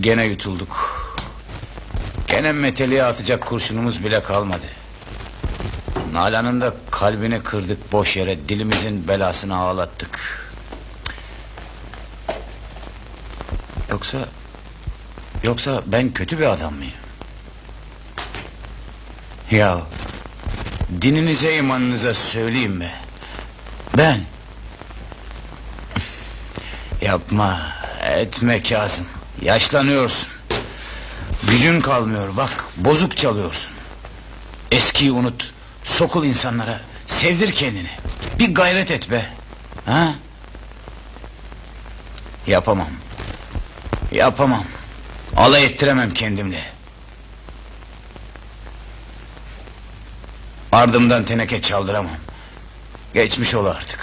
Gene yutulduk. Gene meteliğe atacak kurşunumuz bile kalmadı. Nalan'ın da kalbini kırdık boş yere dilimizin belasını ağlattık. Yoksa... Yoksa ben kötü bir adam mıyım? Ya... Dininize imanınıza söyleyeyim mi? Ben... Yapma, etme Kazım. Yaşlanıyorsun. Gücün kalmıyor bak, bozuk çalıyorsun. Eskiyi unut, sokul insanlara, sevdir kendini. Bir gayret et be. Ha? Yapamam. Yapamam. Alay ettiremem kendimle. Ardımdan teneke çaldıramam. Geçmiş ol artık.